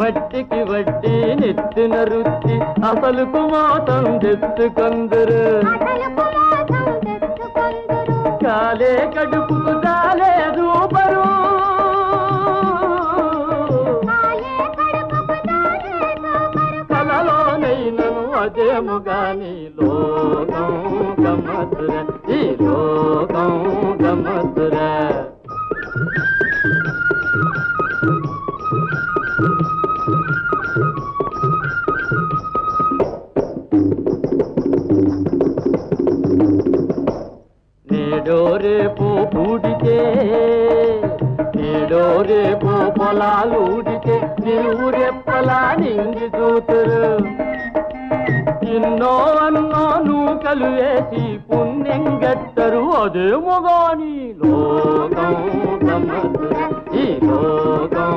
వట్టికి వడ్డీ నెత్తిన రుచి అసలు కుమాతం తెచ్చుకొందరు. కాలే కడుపుకు చాలే రూపరు కలలోనైనను అదేము గాని లోకం గమ్మత్తుర ఈ లోకం గమ్మత్తుర. నేడో రేపు పూడితే నేడో రేపు పొలాలు ఊడితే నిలువురెప్పలా నింగి చూతురు. ఎన్నో అన్నో నూకలు వేసి పుణ్యం గట్టరు అదేమో గాని లోకం ఈ లోకం